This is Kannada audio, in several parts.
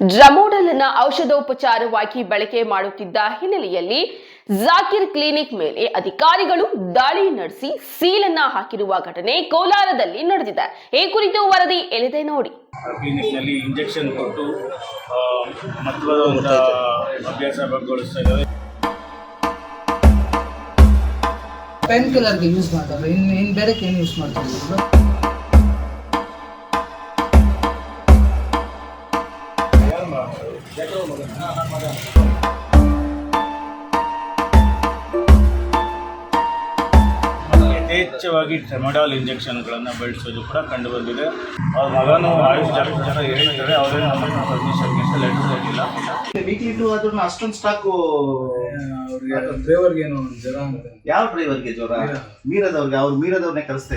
ಡ್ರಮೋಡಲ್ ಅನ್ನ ಔಷಧೋಪಚಾರವಾಗಿ ಬಳಕೆ ಮಾಡುತ್ತಿದ್ದ ಹಿನ್ನೆಲೆಯಲ್ಲಿ ಜಾಕಿರ್ ಕ್ಲಿನಿಕ್ ಮೇಲೆ ಅಧಿಕಾರಿಗಳು ದಾಳಿ ನಡೆಸಿ ಸೀಲನ್ನ ಹಾಕಿರುವ ಘಟನೆ ಕೋಲಾರದಲ್ಲಿ ನಡೆದಿದೆ. ಈ ಕುರಿತು ವರದಿ ಎಳೆದೆ ನೋಡಿ. ಕ್ಲಿನಿಕ್ನಲ್ಲಿ ಇಂಜೆಕ್ಷನ್ ಕೊಟ್ಟು ಅಭ್ಯಾಸ ಪೇನ್ ಕಿಲ್ಲರ್ಗೆ ಯೂಸ್ ಮಾಡ್ತಾರೆ. ಇನ್ನು ಇನ್ನು ಬೇರೆಕ್ಕೆ ಏನು ಯೂಸ್ ಮಾಡ್ತಾರೆ? ಯಥೇಚ್ಛವಾಗಿ ಟ್ರೆಮಡಾಲ್ ಇಂಜೆಕ್ಷನ್ಗಳನ್ನು ಬಳಸೋದು ಕೂಡ ಕಂಡು ಬಂದಿದೆ ಅವ್ರ ಮಗನೂ ಆಯುಷ್ ಜಾಸ್ತಿ ಜನ ಹೇಳ್ತಾರೆ ಅವರೇ ನಮ್ಮ ಪರ್ಮಿಷನ್ಗೆ ಲೆಟರ್ ಹೋಗಿಲ್ಲ ವೀಕ್ಲಿ ಟು ಅದನ್ನ ಅಷ್ಟೊಂದು ಸ್ಟಾಕು ಅವ್ರಿಗೆ ಡ್ರೈವರ್ಗೆ ಏನು ಜ್ವರ ಯಾವ ಡ್ರೈವರ್ಗೆ ಜ್ವರ? ಮೀರದವ್ರಿಗೆ ಅವ್ರು ಮೀರದವ್ರನ್ನೇ ಕಳಿಸ್ತಾ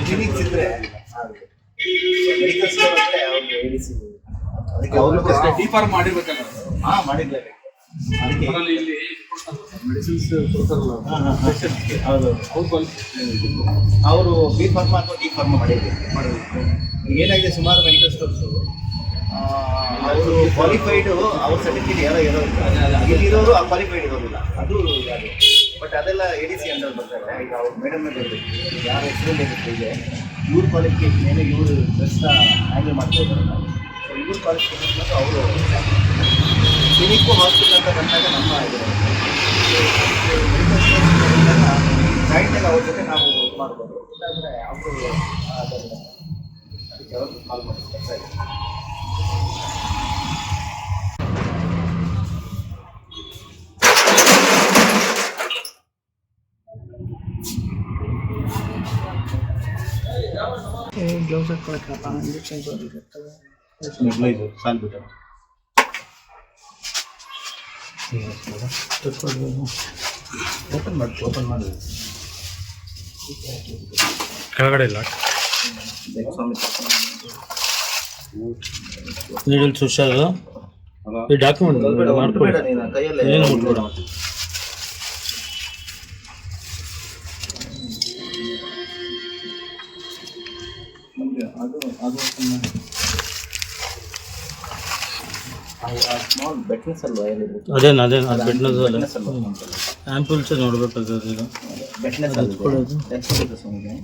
ಕ್ಲಿನಿಕ್ಸ್ ಇದ್ರೆ ಮೆಡಿಕಲ್ ಸ್ಟೋರ್ ಅಂದ್ರೆ ಅವ್ರಿಗೆ ADC ಅದಕ್ಕೆ ಅವ್ರಿಗೂ ಡಿಫಾರ್ಮ್ ಮಾಡಿರ್ಬೇಕಲ್ಲ. ಹಾ ಅದಕ್ಕೆ ಅದರಲ್ಲಿ ಇಲ್ಲಿ ಮೆಡಿಸಿನ್ಸ್ ಕೊಡ್ತಾರಲ್ಲ. ಹೌದು ಅವ್ರ ಅವರು ಬಿ ಫಾರ್ಮ್ ಅಥವಾ ಡಿ ಫಾರ್ಮ್ ಮಾಡಿದ್ರು ಈಗ ಏನಾಗಿದೆ ಸುಮಾರು ಮೆಡಿಕಲ್ ಸ್ಟೋರ್ಸು ಅವರು ಕ್ವಾಲಿಫೈಡ್ ಅವ್ರ ಸರ್ಟಿಫಿಕೇಟ್ ಯಾರೋ ಇರೋದು ಇಲ್ಲಿರೋರು ಆ ಕ್ವಾಲಿಫೈಡ್ ಇರೋದಿಲ್ಲ. ಅದು ಇದಾಗಿದೆ. ಬಟ್ ಅದೆಲ್ಲ ಎ ಡಿ ಸಿ ಅಂತ ಬರ್ತಾರೆ. ಈಗ ಅವ್ರು ಮೇಡಮ್ ಯಾರು ಯಾರ ಹೆಸರಲ್ಲಿ ಇದೆ ಇವ್ರ ಕ್ವಾಲಿಫಿಕೇಶನ್ ಏನು ಇವರು ಬೆಸ್ಟ್ ಹ್ಯಾಂಡಲ್ ಮಾಡ್ತಾ ಇದ್ದಾರಲ್ಲ ಇವ್ರ ಕ್ವಾಲಿಫಿಕೇಶನ್ ಮತ್ತು ಅವರು ಕ್ಲಿನಿಕ್ಕು ಹಾಸ್ಪಿಟಲ್ ಅಂತ ಬಂದಾಗ ನಮ್ಮ ಅವ್ರ ಜೊತೆ ನಾವು ಮಾಡ್ಬೋದು. ಗ್ಲೌಸ್ ಇಂಜೆಕ್ಷನ್ ಓಪನ್ ಮಾಡಿ ಓಪನ್ ಮಾಡಿ ಕೆಳಗಡೆ ಇಲ್ಲ ನೀಡಲ್ ಸುಶಾಲ್ ಈ ಡಾಕ್ಯುಮೆಂಟ್ ಕೈಯಲ್ಲೇ ಏನು ಮುಟ್ಬೇಡ. ಅದು ಅದು ಸ್ಮಾಲ್ ಬೆಟ್ನೆಸ್ ಅಲ್ವಾ ಏನಿದೆ ಅದೇನು ಅದೇನು ಅದು ಬೆಡ್ನದ ಬೆಟ್ನೆಸ್ ಅಲ್ವಾ? ಆ್ಯಂಪುಲ್ಸ್ ನೋಡ್ಬೇಕಾದ್ರೆ ಈಗ. ಬೆಟ್ನೆಸ್ ಅಲ್ವಾ? ಸ್ವಾಮಿಗೆ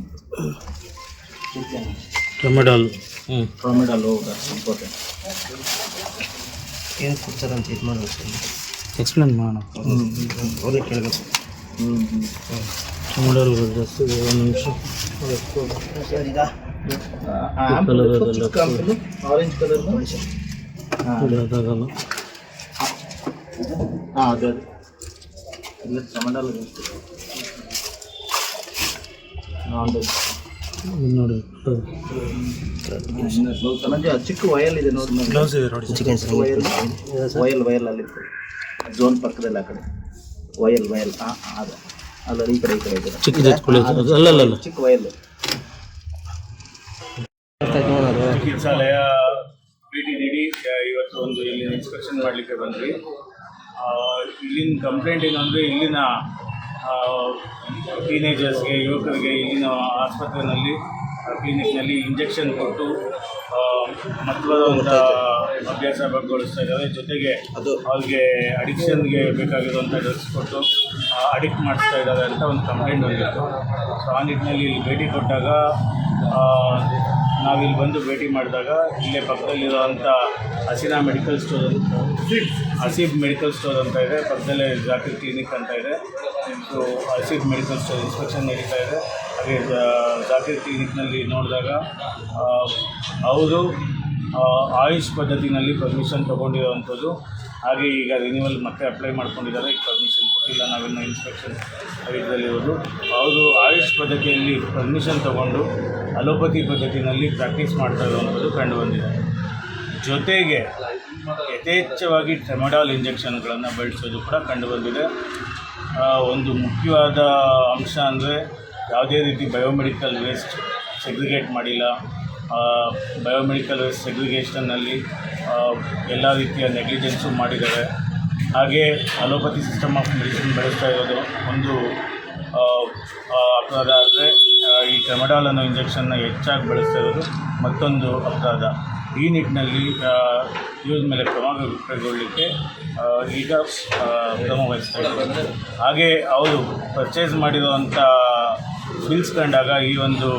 ಟೊಮೆಟೊಲ್ ಹ್ಞೂ ಪ್ರೊಮಿಡಲ್ ಇಂಪಾರ್ಟೆಂಟ್ ಏನು ಕೊಡ್ತಾರೆ ಅಂತ ಇದು ಮಾಡಬೇಕು ಎಕ್ಸ್ಪ್ಲೇನ್ ಮಾಡೋಣ. ಅವ್ರಿಗೆ ಕೇಳಬೇಕು. ಹ್ಞೂ ಹ್ಞೂ ಒಂದು ನಿಮಿಷ. ಸರ್ ಈಗ ಆರೆಂಜ್ ಕಲರ್ ಅದು ಇಲ್ಲ ಟಮಟಲ್ ಇದು ನೋಡಿ ನನಗೆ ಚಿಕ್ಕ ವಯಲ್ ಇದೆ ನೋಡಿ. ಗ್ಲೌಸ್ ಇದೆ ನೋಡಿ ಚಿಕನ್ ವಯಲ್ ವಯಲ್ ವಯಲ್ ಅಲ್ಲಿ ಜೋನ್ ಪಕ್ಕದಲ್ಲಿ ಆ ಕಡೆ. ವಯಲ್ ವಯಲ್ ಹಾಂ ಅದು. ಅಲ್ಲ ಈ ಕಡೆ ಈ ಕಡೆ ಇದೆ. ಚಿಕ್ಕ ಅಲ್ಲ ಅಲ್ಲ ಚಿಕ್ಕ ವಯಲ್ ಚಿಕಿತ್ಸಾಲಯ ಭೇಟಿ ನೀಡಿ ಇವತ್ತು ಒಂದು ಇಲ್ಲಿ ಇನ್ಸ್ಪೆಕ್ಷನ್ ಮಾಡಲಿಕ್ಕೆ ಬಂದ್ವಿ. ಇಲ್ಲಿನ ಕಂಪ್ಲೇಂಟ್ ಏನಂದರೆ ಇಲ್ಲಿನ ಟೀನೇಜರ್ಸ್ಗೆ ಯುವಕರಿಗೆ ಇಲ್ಲಿನ ಆಸ್ಪತ್ರೆಯಲ್ಲಿ ಕ್ಲಿನಿಕ್ನಲ್ಲಿ ಇಂಜೆಕ್ಷನ್ ಕೊಟ್ಟು ಆ, ಒಂದು ಅಭ್ಯಾಸ ಭಾಗಗೊಳಿಸ್ತಾ ಇದ್ದಾರೆ. ಜೊತೆಗೆ ಅದು ಅವ್ರಿಗೆ ಅಡಿಕ್ಷನ್ಗೆ ಬೇಕಾಗಿರುವಂಥ ಡ್ರಗ್ಸ್ ಕೊಟ್ಟು ಅಡಿಕ್ಟ್ ಮಾಡಿಸ್ತಾ ಇದ್ದಾರೆ ಅಂತ ಒಂದು ಕಂಪ್ಲೇಂಟ್ ಬಂದಿತ್ತು. ಸೊ ಆ ನಿಟ್ಟಿನಲ್ಲಿ ಇಲ್ಲಿ ಭೇಟಿ ಕೊಟ್ಟಾಗ ನಾವಿಲ್ಲಿ ಬಂದು ಭೇಟಿ ಮಾಡಿದಾಗ ಇಲ್ಲೇ ಪಕ್ಕದಲ್ಲಿರುವಂಥ Hasina medical store Haseeb. Medical store ಅಂತ ಇದೆ. ಪಕ್ಕದಲ್ಲೇ ಜಾಕಿರ್ ಕ್ಲಿನಿಕ್ ಅಂತ ಇದೆ. So Haseeb medical store inspection ನಡೀತಾ ಇದೆ. ಹಾಗೆ ಜಾಕಿರ್ ಕ್ಲಿನಿಕ್ನಲ್ಲಿ ನೋಡಿದಾಗ ಅವರು ಆಯುಷ್ ಪದ್ಧತಿನಲ್ಲಿ ಪರ್ಮಿಷನ್ ತೊಗೊಂಡಿರೋವಂಥದ್ದು. ಹಾಗೆ ಈಗ ರಿನ್ಯೂವಲ್ ಮತ್ತೆ ಅಪ್ಲೈ ಮಾಡ್ಕೊಂಡಿದ್ದಾರೆ. ಪರ್ಮಿಷನ್ ಕೊಟ್ಟಿಲ್ಲ, ನಾವಿನ್ನು ಇನ್ಸ್ಪೆಕ್ಷನ್ ಇದರಲ್ಲಿರೋದು ಅವರು ಆಯುಷ್ ಪದ್ಧತಿಯಲ್ಲಿ ಪರ್ಮಿಷನ್ ತಗೊಂಡು ಅಲೋಪತಿ ಪದ್ಧತಿನಲ್ಲಿ ಪ್ರಾಕ್ಟೀಸ್ ಮಾಡ್ತಾ ಇರುವಂಥದ್ದು ಕಂಡುಬಂದಿದೆ. ಜೊತೆಗೆ ಯಥೇಚ್ಛವಾಗಿ ಟ್ರೆಮಡಾಲ್ ಇಂಜೆಕ್ಷನ್ಗಳನ್ನು ಬಳಸೋದು ಕೂಡ ಕಂಡುಬಂದಿದೆ. ಒಂದು ಮುಖ್ಯವಾದ ಅಂಶ ಅಂದರೆ ಯಾವುದೇ ರೀತಿ ಬಯೋಮೆಡಿಕಲ್ ವೇಸ್ಟ್ ಸೆಗ್ರಿಗೇಟ್ ಮಾಡಿಲ್ಲ. ಬಯೋಮೆಡಿಕಲ್ ವೇಸ್ಟ್ ಸೆಗ್ರಿಗೇಷನ್ನಲ್ಲಿ ಎಲ್ಲ ರೀತಿಯ ನೆಗ್ಲಿಜೆನ್ಸು ಮಾಡಿದ್ದಾರೆ. ಹಾಗೆ ಅಲೋಪತಿ ಸಿಸ್ಟಮ್ ಆಫ್ ಮೆಡಿಸಿನ್ ಬಳಸ್ತಾ ಇರೋದು ಒಂದು ಅಪರಾಧ ಆದರೆ ಈ ಕ್ರಮಡಾಲ್ ಅನ್ನೋ ಇಂಜೆಕ್ಷನ್ನ ಹೆಚ್ಚಾಗಿ ಬಳಸ್ತಾ ಇರೋದು ಮತ್ತೊಂದು ಅಪರಾಧ. ಈ ನಿಟ್ಟಿನಲ್ಲಿ ಯೂಸ್ ಮೇಲೆ ಕ್ರಮ ಕೈಗೊಳ್ಳಲಿಕ್ಕೆ ಈಗ ಕ್ರಮ ವಹಿಸ್ತಾ ಇದ್ದಾರೆ. ಹಾಗೆ ಅವರು ಪರ್ಚೇಸ್ ಮಾಡಿರುವಂಥ ಬಿಲ್ಸ್ ಕಂಡಾಗ ಈ ಒಂದು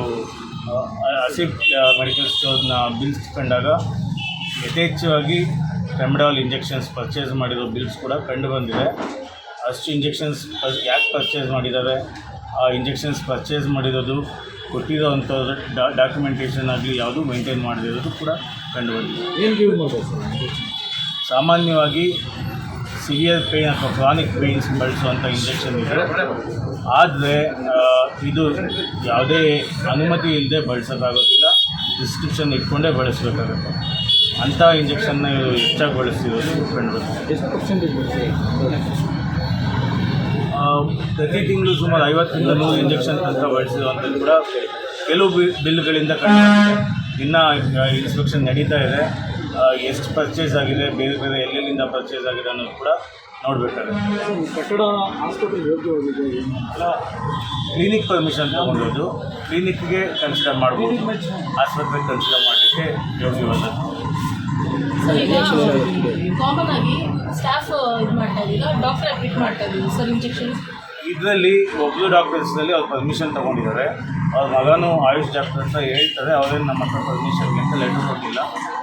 ಹಸಿಬ್ ಮೆಡಿಕಲ್ ಸ್ಟೋರ್ನ ಬಿಲ್ಸ್ ಕಂಡಾಗ ಯಥೇಚ್ಛವಾಗಿ ಟ್ರೆಮಡಾಲ್ ಇಂಜೆಕ್ಷನ್ಸ್ ಪರ್ಚೇಸ್ ಮಾಡಿರೋ ಬಿಲ್ಸ್ ಕೂಡ ಕಂಡುಬಂದಿದೆ. ಅಷ್ಟು ಇಂಜೆಕ್ಷನ್ಸ್ ಯಾಕೆ ಪರ್ಚೇಸ್ ಮಾಡಿದ್ದಾರೆ? ಆ ಇಂಜೆಕ್ಷನ್ಸ್ ಪರ್ಚೇಸ್ ಮಾಡಿರೋದು ಕೊಟ್ಟಿರೋ ಅಂಥ ಡಾಕ್ಯುಮೆಂಟೇಷನ್ ಆಗಲಿ ಯಾವುದು ಮೇಂಟೈನ್ ಮಾಡದಿರೋದು ಕೂಡ ಯೂಸ್ ಮಾಡ್ಬೋದು ಸಾಮಾನ್ಯವಾಗಿ ಸಿವಿಯರ್ ಪೇಯ್ನ್ ಅಥವಾ ಕ್ರಾನಿಕ್ ಪೇಯ್ನ್ಸ್ ಬಳಸುವಂಥ ಇಂಜೆಕ್ಷನ್ ಇದೆ ಆದರೆ ಇದು ಯಾವುದೇ ಅನುಮತಿ ಇಲ್ಲದೆ ಬಳಸೋಕ್ಕಾಗೋದಿಲ್ಲ. ಪ್ರಿಸ್ಕ್ರಿಪ್ಷನ್ ಇಟ್ಕೊಂಡೇ ಬಳಸಬೇಕಾಗುತ್ತೆ. ಅಂಥ ಇಂಜೆಕ್ಷನ್ನ ಇವರು ಹೆಚ್ಚಾಗಿ ಬಳಸ್ತಿರೋದು ಆ, ಪ್ರತಿ ತಿಂಗಳು ಸುಮಾರು ಐವತ್ತರಿಂದ ನೂರು ಇಂಜೆಕ್ಷನ್ ಅಂತ ಬಳಸಿರುವಂಥದ್ದು ಕೂಡ ಕೆಲವು ಬಿಲ್ಗಳಿಂದ ಕಂಡು ಇನ್ನೂ ಇನ್ಸ್ಪೆಕ್ಷನ್ ನಡೀತಾ ಇದೆ. ಎಷ್ಟು ಪರ್ಚೇಸ್ ಆಗಿದೆ ಬೇರೆ ಬೇರೆ ಎಲ್ಲೆಲ್ಲಿಂದ ಪರ್ಚೇಸ್ ಆಗಿದೆ ಅನ್ನೋದು ಕೂಡ ನೋಡಬೇಕಾಗುತ್ತೆ. ಕಟ್ಟಡ ಹಾಸ್ಪಿಟಲ್ ಯೋಗ್ಯವಾಗಿದೆ ಕ್ಲಿನಿಕ್ ಪರ್ಮಿಷನ್ ತೊಗೊಂಡಿರೋದು ಕ್ಲಿನಿಕ್ಗೆ ಕನ್ಸಿಡರ್ ಮಾಡ್ಬೋದು. ಆಸ್ಪತ್ರೆಗೆ ಕನ್ಸಿಡರ್ ಮಾಡಲಿಕ್ಕೆ ಈಗ ಕಾಮನ್ ಆಗಿ ಸ್ಟಾಫ್ ಇದು ಮಾಡ್ತಾ ಇದ್ದೀರಾ? ಡಾಕ್ಟರ್ ಅಡ್ಮಿಟ್ ಮಾಡ್ತಾ ಇದ್ದೀವಿ ಸರ್ ಇಂಜೆಕ್ಷನ್ ಇದರಲ್ಲಿ ಒಬ್ಬರು ಡಾಕ್ಟರ್ಸ್ನಲ್ಲಿ ಅವ್ರು ಪರ್ಮಿಷನ್ ತೊಗೊಂಡಿದ್ದಾರೆ. ಅವ್ರ ಮಗನೂ ಆಯುಷ್ ಡಾಕ್ಟರ್ ಅಂತ ಹೇಳ್ತಾರೆ ಅವರೇನು ನಮ್ಮ ಹತ್ರ ಪರ್ಮಿಷನ್ ಅಂತ ಲೆಟರ್ ಕೊಟ್ಟಿಲ್ಲ.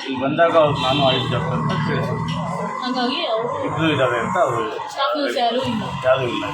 ಇಲ್ಲಿ ಬಂದಾಗ ಅವ್ರು ನಾನು ಆಯುಷ್ ಡಾಕ್ಟರ್ ಅಂತ ಕೇಳಿದ್ರು ಇಬ್ಬರು ಇದ್ದಾರೆ ಅಂತ ಅವರು ಯಾರೂ ಇಲ್ಲ.